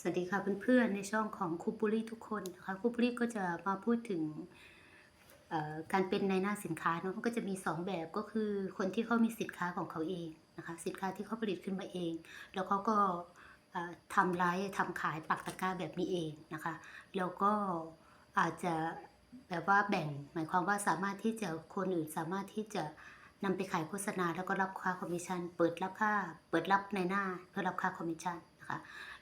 สวัสดีค่ะเพื่อนๆในช่องของคูปุริทุกคนนะคะคูปุริก็จะมาพูดถึงการเป็นในหน้าสินค้าเนาะมันก็จะมี 2 แบบก็คือคนที่เขามีสินค้าของเขาเองนะคะสินค้าที่เขาผลิตขึ้นมาเอง แล้วเขาก็ทำไลฟ์ทำขายปักตะกร้าแบบนี้เองนะคะแล้วก็อาจจะแบบว่าแบ่งหมายความว่าสามารถที่จะคนอื่นสามารถที่จะนำไปขายโฆษณาแล้วก็รับค่าคอมมิชชั่นเปิดรับค่าเปิดรับในหน้าเพื่อรับค่าคอมมิชชั่น นะคะ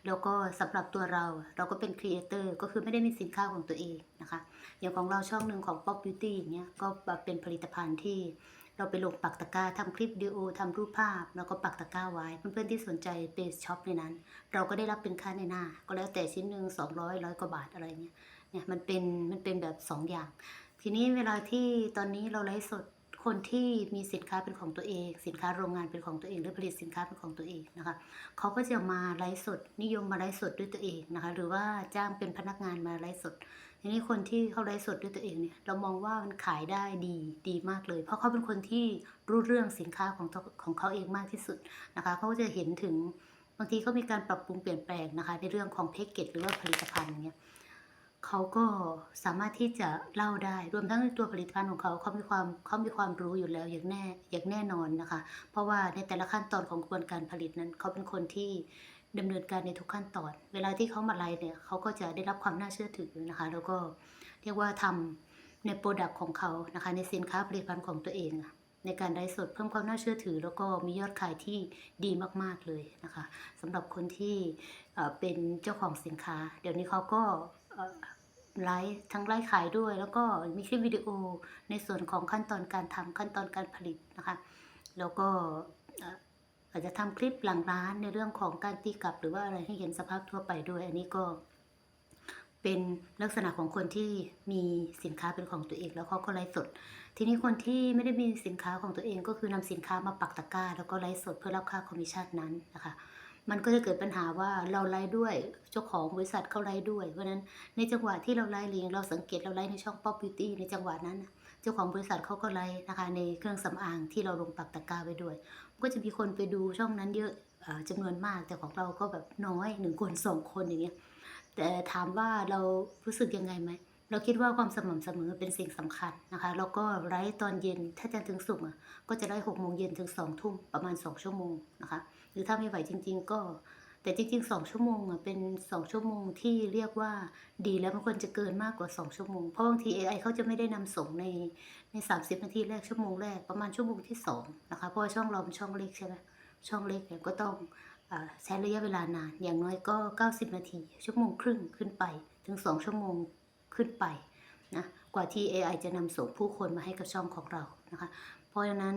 แล้วก็สำหรับตัวเราเราก็เป็นครีเอเตอร์ก็คือไม่ได้มีสินค้าของตัวเองนะคะอย่างของเราช่องหนึ่งของ Pop Beauty อย่างเงี้ยก็เป็นผลิตภัณฑ์ที่เราไปลงปักตะกร้าทำคลิปวิดีโอทำรูปภาพ แล้วก็ปักตะกร้าไว้ เพื่อนๆที่สนใจไปช็อปในนั้น เราก็ได้รับเป็นค่าในหน้า ก็แล้วแต่ชิ้นหนึ่ง200ร้อยกว่าบาทอะไรเงี้ยเนี่ยมันเป็นมันเป็นแบบ 2 อย่าง ทีนี้เวลาที่ตอนนี้เราไลฟ์สด คนที่มีสินค้าเป็นของตัวเอง สินค้าโรงงานเป็นของตัวเอง หรือผลิตสินค้าเป็นของตัวเองนะคะเขาก็จะมาไลฟ์สด นิยมมาไลฟ์สดด้วยตัวเองนะคะ หรือว่าจ้างเป็นพนักงานมาไลฟ์สด ทีนี้คนที่เขาไลฟ์สดด้วยตัวเองเนี่ยเรามองว่ามันขายได้ดีดีมากเลย เพราะเขาเป็นคนที่รู้เรื่องสินค้าของของเขาเองมากที่สุดนะคะเขาก็จะเห็นถึงบางทีเขามีการปรับปรุงเปลี่ยนแปลงนะคะในเรื่องของแพ็กเกจหรือว่าผลิตภัณฑ์เนี่ย เขาก็สามารถที่จะเล่าได้ รวมทั้งตัวผลิตภัณฑ์ของเขาเขามีความเขามีความรู้อยู่แล้วอย่างแน่อย่างแน่นอนนะคะ เพราะว่าในแต่ละขั้นตอนของกระบวนการผลิตนั้น เขาเป็นคนที่ดำเนินการในทุกขั้นตอน เวลาที่เขามาไลฟ์เนี่ยเขาก็จะได้รับความน่าเชื่อถือนะคะ แล้วก็เรียกว่าทำในโปรดักต์ของเขานะคะ ในสินค้าผลิตภัณฑ์ของตัวเองในการไลฟ์สดเพิ่มความน่าเชื่อถือ แล้วก็มียอดขายที่ดีมากๆเลยนะคะสำหรับคนที่เป็นเจ้าของสินค้า เดี๋ยวนี้เขาก็ ไลฟ์ทั้งไลฟ์ขายด้วย แล้วก็มีคลิปวิดีโอในส่วนของขั้นตอนการทำขั้นตอนการผลิตนะคะ แล้วก็อาจจะทำคลิปหลังร้านในเรื่องของการตีกลับ หรือว่าอะไรให้เห็นสภาพทั่วไปด้วย อันนี้ก็เป็นลักษณะของคนที่มีสินค้าเป็นของตัวเอง แล้วเขาก็ไลฟ์สด ทีนี้คนที่ไม่ได้มีสินค้าของตัวเองก็คือนำสินค้ามาปักตะกร้า แล้วก็ไลฟ์สดเพื่อรับค่าคอมมิชชั่นนั้นนะคะ มันก็จะเกิดปัญหาว่าเราไลฟ์ด้วยเจ้าของบริษัทเขาไลฟ์ด้วยเพราะฉะนั้นในจังหวะที่เราไลฟ์เรียงเราสังเกตเราไลฟ์ในช่อง Pop Beauty ในจังหวะนั้น เจ้าของบริษัทเขาก็ไลฟ์นะคะในเครื่องสำอางที่เราลงปักตะกร้าไว้ด้วย ก็จะมีคนไปดูช่องนั้นเยอะเอ่อจำนวนมากแต่ของเราก็แบบน้อยหนึ่งคนสองคนอย่างเงี้ยแต่ถามว่าเรารู้สึกยังไงไหม เราคิดว่าความสม่ำเสมอเป็นสิ่งสำคัญนะคะแล้วก็ไลฟ์ตอนเย็นถ้าจันทร์ถึงศุกร์อะก็จะได้หกโมงเย็นถึงสองทุ่มประมาณสองชั่วโมงนะคะหรือถ้าไม่ไหวจริง ๆ ก็แต่จริงๆสองชั่วโมงอะเป็นสองชั่วโมงที่เรียกว่าดีแล้วมันควรจะเกินมากกว่าสองชั่วโมง เพราะบางที AI เขาจะไม่ได้นำส่งในในสามสิบนาทีแรกชั่วโมงแรกประมาณชั่วโมงที่สองนะคะเพราะช่องเราเป็นช่องเล็กใช่ไหมช่องเล็กเนี่ยก็ต้องใช้ระยะเวลานานอย่างน้อยก็ 90 นาที ชั่วโมงครึ่งขึ้นไปถึง 2 ชั่วโมง ขึ้นไปนะกว่าที่ AI จะนำส่งผู้คนมาให้กับช่องของเรานะคะเพราะฉะนั้น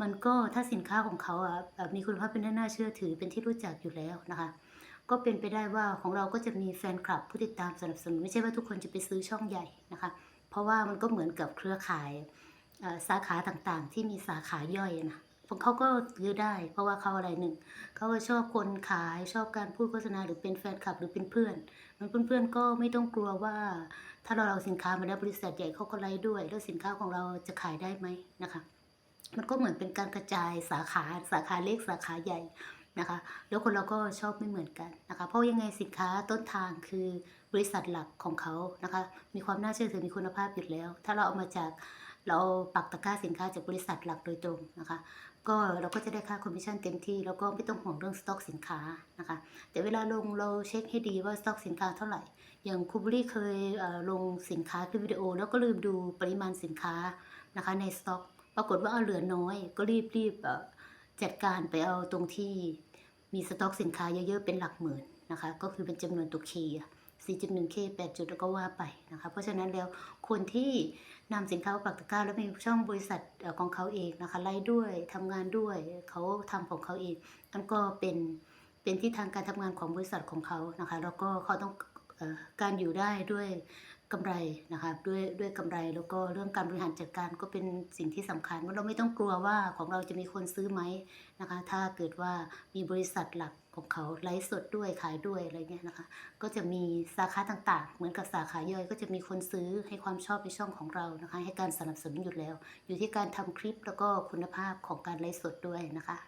มันก็ถ้าสินค้าของเขาอะเอ่อมีคุณภาพเป็นที่น่าเชื่อถือเป็นที่รู้จักอยู่แล้วนะคะก็เป็นไปได้ว่าของเราก็จะมีแฟนคลับผู้ติดตามสนับสนุนไม่ใช่ว่าทุกคนจะไปซื้อช่องใหญ่นะคะเพราะว่ามันก็เหมือนกับเครือข่ายสาขาต่างๆ ที่มีสาขาย่อยนะพวกเขาก็ซื้อได้ เพราะว่าเขาอะไรหนึ่งเขาก็ชอบคนขายชอบการพูดโฆษณาหรือเป็นแฟนคลับหรือเป็นเพื่อน มันเพื่อนๆก็ไม่ต้องกลัวว่า ถ้าเราเอาสินค้ามาแล้วบริษัทใหญ่เขาก็ไล่ด้วย แล้วสินค้าของเราจะขายได้ไหมนะคะ มันก็เหมือนเป็นการกระจายสาขาสาขาเล็กสาขาใหญ่นะคะ แล้วคนเราก็ชอบไม่เหมือนกันนะคะ เพราะยังไงสินค้าต้นทางคือบริษัทหลักของเขานะคะ มีความน่าเชื่อถือมีคุณภาพอยู่แล้ว ถ้าเราเอามาจาก เราปักตะกร้าสินค้าจากบริษัทหลักโดยตรงนะคะ ก็เราก็จะได้ค่าคอมมิชชั่นเต็มที่แล้วก็ไม่ต้องห่วงเรื่องสต็อกสินค้านะคะ แต่เวลาลงเราเช็คให้ดีว่าสต็อกสินค้าเท่าไหร่ อย่างคูบุรีเคยลงสินค้าคลิปวิดีโอ แล้วก็ลืมดูปริมาณสินค้านะคะในสต็อก ปรากฏว่าเอาเหลือน้อย ก็รีบรีบจัดการไปเอาตรงที่มีสต็อกสินค้าเยอะๆเป็นหลักหมื่นนะคะ ก็คือเป็นจำนวนตัวคีย์ 4.1K 8 จุดแล้วก็ว่าไปนะคะเพราะฉะนั้นแล้วคนที่นำสินค้ามาปักตะกร้าแล้วมีช่องบริษัทของเขาเองนะคะไล่ด้วยทำงานด้วยเขาทำของเขาเองนั่นก็เป็นเป็นที่ทางการทำงานของบริษัทของเขานะคะแล้วก็เขาต้องอการอยู่ได้ด้วย กำไรนะคะด้วยด้วยกำไรแล้วก็เรื่องการบริหารจัดการก็เป็นสิ่งที่สำคัญว่าเราไม่ต้องกลัวว่าของเราจะมีคนซื้อไหมนะคะ ถ้าเกิดว่ามีบริษัทหลักของเขาไลฟ์สดด้วยขายด้วยอะไรเงี้ยนะคะ ก็จะมีสาขาต่างๆ เหมือนกับสาขาย่อยก็จะมีคนซื้อให้ความชอบในช่องของเรานะคะ ให้การสนับสนุนอยู่แล้ว อยู่ที่การทำคลิปแล้วก็คุณภาพของการไลฟ์สดด้วยนะคะ